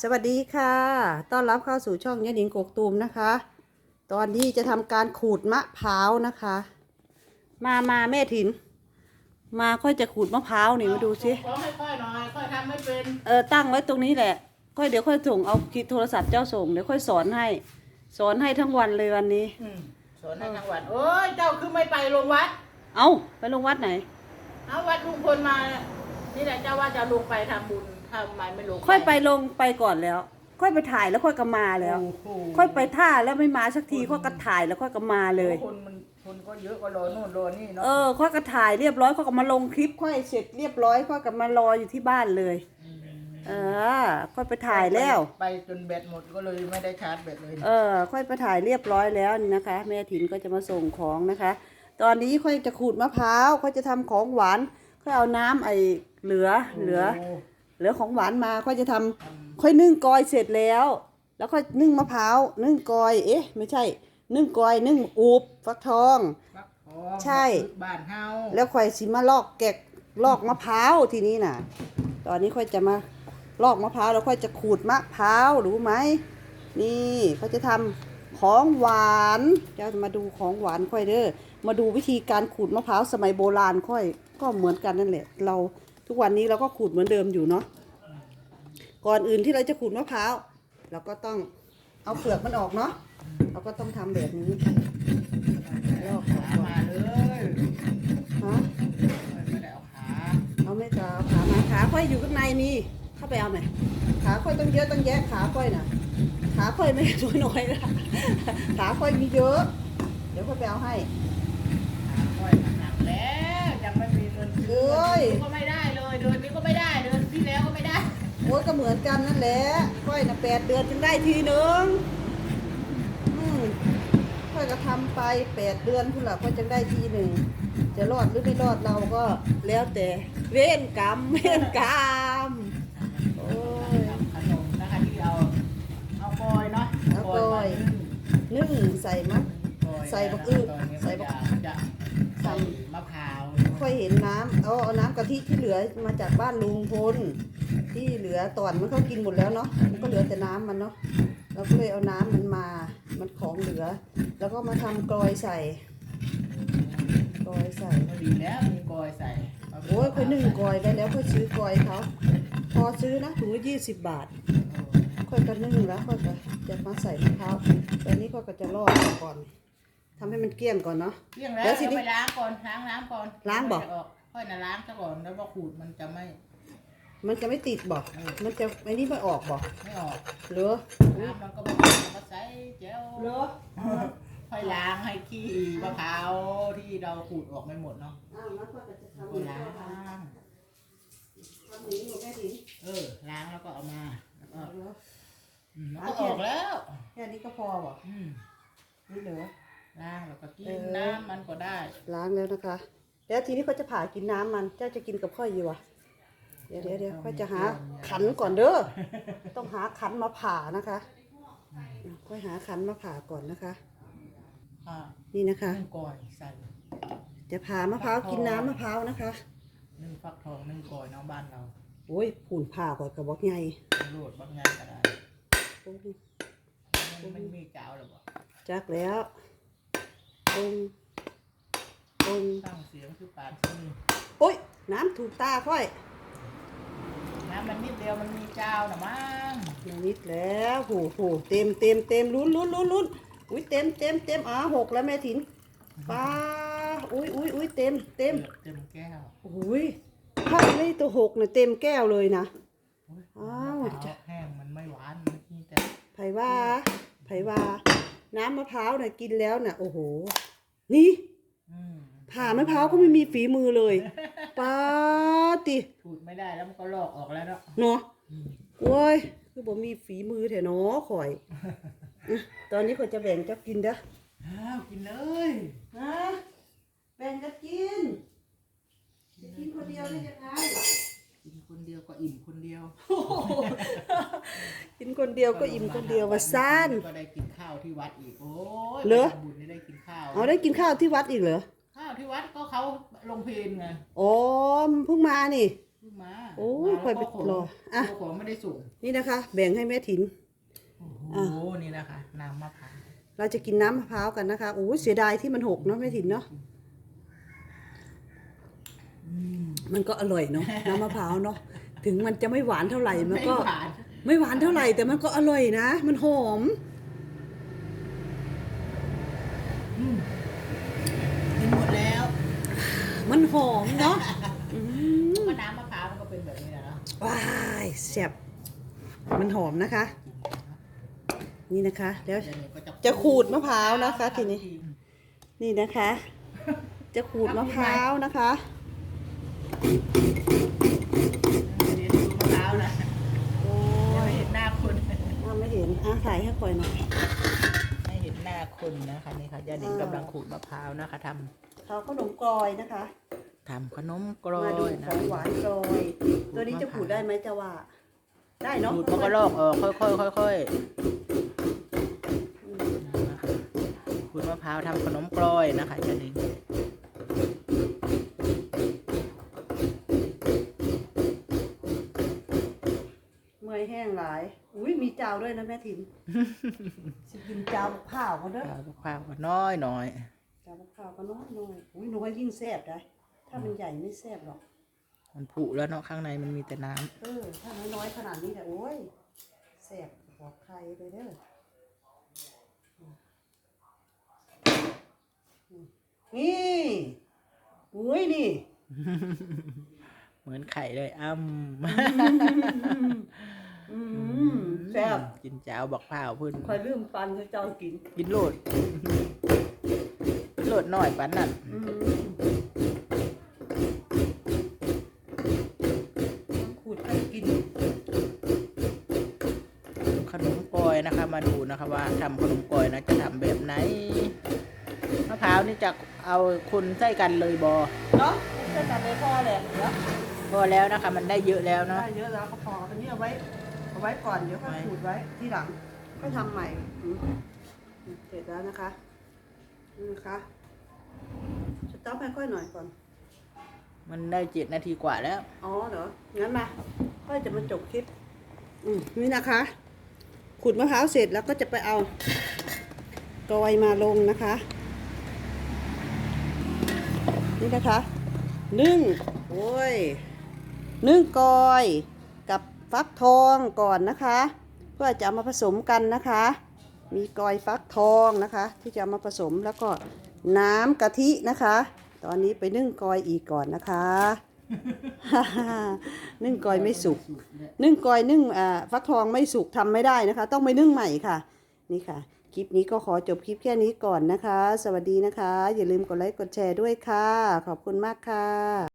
สวัสดีค่ะ ต้อนรับเข้าสู่ช่องยะหนิงกกตูมนะคะ ตอนนี้จะทำการขูดมะพร้าวนะคะ มามาแม่ถิน มาค่อยจะขูดมะพร้าวนี่มาดูสิขอให้ค่อยหน่อยค่อยทำไม่เป็นเออตั้งไว้ตรงนี้แหละ ค่อยเดี๋ยวค่อยส่งเอาคิดโทรศัพท์เจ้าส่งเดี๋ยวค่อยสอนให้ สอนให้ทั้งวันเลยวันนี้ อืมสอนให้ทั้งวันโอ้ยเจ้าคือไม่ไปลงวัด เอาไปลงวัดไหน เอาวัดลุงพลมา นี่แหละเจ้าว่าจะลงไปทำบุญ ทำไมไม่ลงค่อยไปลงไปก่อนแล้ว ค่อยไปถ่ายแล้วค่อยก็มาแล้วโอ้โหค่อยไปท่าแล้วไม่มาสักทีค่อยก็ถ่ายแล้วค่อยก็มาเลย คนมันคนก็เยอะก็รอนู่นรอนี่เนาะเออค่อยก็ถ่ายเรียบร้อยค่อยก็มาลงคลิปค่อยเสร็จเรียบร้อยค่อยก็มารออยู่ที่บ้านเลย เออ ค่อยไปถ่ายแล้ว ไปจนแบตหมดก็เลยไม่ได้ชาร์จแบตเลย เออ ค่อยไปถ่ายเรียบร้อยแล้วนี่นะคะ แม่ถินก็จะมาส่งของนะคะ ตอนนี้ค่อยจะขูดมะพร้าวค่อยจะทำของหวานค่อยเอาน้ำไอ้เหลือเหลือโเหลือของหวานมาค่อยจะทำค่อยนึ่งกอยเสร็จแล้ว แล้วค่อยนึ่งมะพร้าวนึ่งกอย เอ๊ะ ไม่ใช่ นึ่งกอยนึ่งอูบฟักทองฟักทองใช่บ้านเฮาแล้วค่อยสิมาลอกแกะลอกมะพร้าวทีนี้น่ะ ตอนนี้ค่อยจะมาลอกมะพร้าวแล้วค่อยจะขูดมะพร้าวรู้ไหมนี่เขาจะทำของหวานจะมาดูของหวานค่อยเด้อมาดูวิธีการขูดมะพร้าวสมัยโบราณค่อย ก็เหมือนกันนั่นแหละ เรา ทุกวันนี้เราก็ขูดเหมือนเดิมอยู่เนาะก่อนอื่นที่เราจะขูดมะพร้าวเราก็ต้องเอาเปลือกมันออกเนาะเราก็ต้องทำแบบนี้ลอกออกขาก่อนมาเลยฮะไม่ได้เอาขาเอาไม่กาขามาขาค่อยอยู่ข้างในนี่เข้าไปเอาไหมขาค่อยต้องเยอะต้องแยะขาค่อยน่ะขาค่อยไม่น้อยน้อยๆนะขาค่อยมีเยอะ เดี๋ยวค่อยไปเอาให้ขาค่อยหนักแล้วยังไม่มีเงินซื้เอ้ยก็ไม่ได้เลย เดือนนี้ก็ไม่ได้เดือนที่แล้วก็ไม่ได้ โอ้ยก็เหมือนกันนั่นแหละค่อยน่ะแปดเดือนจึงได้ทีหนึ่งอืมค่อยก็ทำไปแปดเดือนคุณล่ะค่อยจึงได้ทีหนึ่งจะรอดหรือไม่รอดเราก็แล้วแต่ เวรกรรม เวรกรรมโอ้ยทำขนมนะคะที่เอาเอากอยเนาะเอากอย นึ่งใส่มะ ใส่บักอื้อใส่ใส่บับักกจะใส่มะพร้าว ค่อยเห็นน้ำเอาเอาน้ำกะทิที่เหลือมาจากบ้านลุงพลที่เหลือตอนมันเขากินหมดแล้วเนาะมันก็เหลือแต่น้ำมันเนาะเราก็เลยเอาน้ำมันมามันของเหลือ แล้วก็มาทำกลอยใส่กลอยใส่ก็ดีแล้วมีกอยใส่โอ้ยค่อยนึ่งกลอยไปแล้วค่อยซื้อกลอยเขาพอซื้อนะถุงละยี่สิบบาทค่อยก็นึ่งแล้วค่อยก็จะมาใส่มะพร้าวตอนนี้ค่อยก็จะลอกก่อน ทำให้มันเกลี้ยงก่อนเนาะเรื่องแล้วเดี๋ยวสิเอาไปล้างก่อนล้างน้ำก่อนล้างบ่ ค่อยออกค่อยนะล้างซะก่อนแล้วพอขูดมันจะไม่ มันจะไม่ติดบอกมันจะไอ้นี่ไม่ออกบอกไม่ออกเหรอน้ำมันก็ไม่ติดมันก็ใส่เจลเหรอค่อยล้างให้ขี้มะพร้าวที่เราขูดออกไม่หมดเนาะอ้าวแล้วก็จะทำก็อย่างล้านี้งทำอย่างนี้แม่ดิเออ ล้างแล้วก็เอามาแล้วก็เหรออืมมันก็ออกแล้วแค่นี้ก็พอบอกอืมนี่เหรอ ล้างแล้วก็กิเอนอน้ำมันก็ได้ ล้างแล้วนะคะ แล้วทีนี้ก็จะผ่ากินน้ำมัน เจ้าจะกินกับข้อยอยู่วะเดี๋ยวเดี๋ยวเดี๋ยวค่อยจะหาขันก่อนเด้อ ต้องหาขันมาผ่านะคะค่อยหาขันมาผ่าก่อนนะคะ อ่านี่นะคะ นึ่งกอยใส่จะผ่ามะพร้าวกินน้ำมะพร้าวนะคะนึ่งฟักทองนึ่งกอยเน้องบ้านเราโอ้ยผูนผ่าก่อนกับบอกไงโลดบางงานก็ได้โอ้ยมันไม่มีกาวหรอกบ่จักแล้ว ตรงตรงตั้งเสียงคือปานที่โอ้ย น้ำถูกตาค่อย น้ำมันนิดเดียวมันมีกาวนะมั้งอย่างนิดแล้วโหโหเต็มเต็มเต็มลุ้นลุ้นลุ้นลุ้นอุ้ยเต็มเต็มเต็มอ่าหกแล้วแม่ถินป้าอุ้ยอุ้ยอุ้ยเต็มเต็มเต็มแก้วอุ้ยถ้าไม่ตัวหกเนี่ยเต็มแก้วเลยนะโอ้ยอ้าวมะพร้าวแห้งมันไม่หวานมันมีแต่ไผว่าไผว่า น้ำมะพร้าวเนี่ยกินแล้วเนี่ยโอ้โห นี่อืมผ่ามะพร้าวก็ไม่มีฝีมือเลยป้าติถูดไม่ได้แล้วมันก็ลอกออกแล้วเนาะเนาะอืมโอ้ยคือบ่มีฝีมือแถเนาะข่อยอื้อตอนนี้ข่อยจะแบ่งเจ้ากินเด้ออ้าวกินเลยฮะแบ่งกันกินจะกินคนเดียวได้ยังไงกินคนเดียวก็อิ่มคนเดียว กินคนเดียวก็อิ่มคนเดียวว่าซ่านก็ได้กินข้าวที่วัดอีกโอ้ยเหรอ ไปทำบุญนี่ได้กินข้าวเอาได้กินข้าวที่วัดอีกเหรอข้าวที่วัดก็เขาลงเพลนไงอ๋อเพิ่งมานี่เพิ่งมาอโอ้ยค่อยไปรออะตัวของไม่ได้สูงนี่นะคะ แบ่งให้แม่ถินโอ้อะโหนี่นะคะน้ำมะพร้าวเราจะกินน้ำมะพร้าวกันนะคะโอ้ยเสียดายที่มันหกเนาะแม่ถินเนาะมันก็อร่อยเนาะน้ำมะพร้าวเนาะถึงมันจะไม่หวานเท่าไหร่มันก็ไหวานไม่หวานเท่าไหร่แต่มันก็อร่อยนะ มันหอม กินหมดแล้ว มันหอมเนาะอืมก็น้ำมะพร้าวมันก็เป็นแบบนี้แหละเนาะว้ายแซ่บมันหอมนะคะ นี่นะคะแล้วเดี๋ยวนี้ก็จะขูดมะพร้าวนะคะ ทีนี้ นี่นะคะ จะขูดมะพร้าวนะคะเดี๋ยวดูมะพร้าวนะโอ้เดี๋ยวไม่ยเห็นหน้าคนอะไม่เห็นอะถ่ายให้ก่อยหน่อยไม่เห็นหน้าคนนะคะนี่ค่ะยาดิงกำลังขูดมะพร้าวนะคะทเขาขนมกลอยนะคะำ ทำขนมกรอมาดูยขนะองหวานกลอยตัวนี้จะขูดได้ไหมจะว่า ได้เนาะขูดมันก็ลอกออกค่อยๆค่อยๆขูดมะพร้าวทำขนมกรอยนะคะยาดิงเมื่อยแห้งหลาย อุ้ยมีเจ้าด้วยนะแม่ถินสิกินเจ้าบักข้าวเขาเด้อข้าวมะพร้าวก็น้อยน้อยเจ้าบักข้าวก็น้อยน้อยอุ้ยน้อยยิ่งแซ่บได้ ถ้ามันใหญ่ไม่แซ่บหรอก มันผุแล้วเนาะข้างในมันมีแต่น้ำเออ ถ้าน้อยๆขนาดนี้แต่โอ้ยแซ่บบอกใครเลยเด้อนี่อุ้ยนี่ เหมือนไข่เลยอ้ำอืมแซ่บกินเจ้าบักพร้าวเพื้นคอยลืมปันให้เจ้ากิน กินโลดกินโลดน้อยปันนั่นอืมขูดไปกิน ขนมกลอยนะคะ มาดูนะคะว่าทำขนมกลอยนะจะทำแบบไหนมะพร้าวนี่จะเอาคนใส่กันเลยบอเนาะจะจัดเลยพ่อเลยเดี๋ยวพอแล้วนะคะ มันได้เยอะแล้วเนาะได้เยอะแล้วก็พออันนี้เอาไว้เอาไว้ก่อนเดี๋ยวค่อยไว้ขูดไว้ที่หลังค่อยทำใหม่อืมเสร็จแล้วนะคะนี่นะคะสต๊อปให้ค่อยหน่อยก่อน มันได้เจ็ดนาทีกว่าแล้ว อ๋อเหรองั้นมาค่อยจะมาจบคลิปอืมนี่นะคะขู ดมะพร้าวเสร็จแล้วก็จะไปเอากอยมาลงนะคะ นี่นะคะนึ่งโอ้ยนึ่งกอยกับฟักทองก่อนนะคะ เพื่อจะามาผสมกันนะคะ มีกอยฟักทองนะคะ ที่จะามาผสมแล้วก็น้ำกะทินะคะ ตอนนี้ไปนึ่งกอยอีกก่อนนะคะ นึ่งกอยไม่สุก นึ่งกอยนึ่งอ่าฟักทองไม่สุกทำไม่ได้นะคะ ต้องไปนึ่งใหม่ค่ะ นี่ค่ะ คลิปนี้ก็ขอจบคลิปแค่นี้ก่อนนะคะ สวัสดีนะคะ อย่าลืมกดไลค์กดแชร์ด้วยค่ะ ขอบคุณมากค่ะ